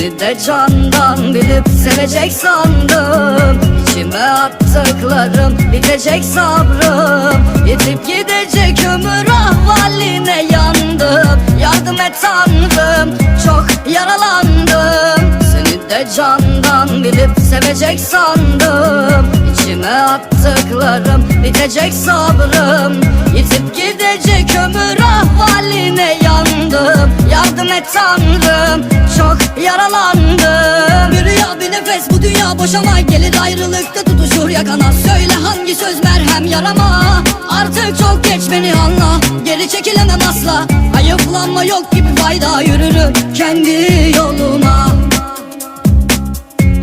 Seni de candan bilip sevecek sandım. İçime attıklarım bitecek sabrım. Yetip gidecek ömür ahvaline yandım. Yardım et tanrım çok yaralandım. Seni de candan bilip sevecek sandım. İçime attıklarım bitecek sabrım Yardım et tanrım çok yaralandım. Bir rüya bir nefes bu dünya boşama. Gelir ayrılıkta tutuşur yakana. Söyle hangi söz merhem yarama. Artık çok geç beni anla. Geri çekilemem asla. Hayıflanma yok gibi fayda. Yürürüm kendi yoluna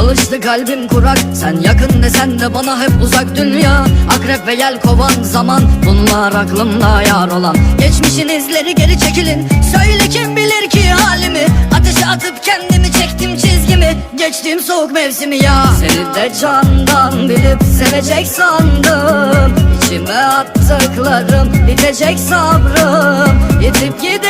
Alıştı kalbim kurak. Sen yakın desen de bana hep uzak dünya. Akrep ve yel kovan zaman. Bunlar aklımda yar olan. Geçmişin izleri geri çekilin. Söyle kim bilir ki halimi? Ateşe atıp kendimi çektim çizgimi. Geçtim soğuk mevsimi ya. Seni de candan bilip sevecek sandım. İçime attıklarım bitecek sabrım. Yetip gidecek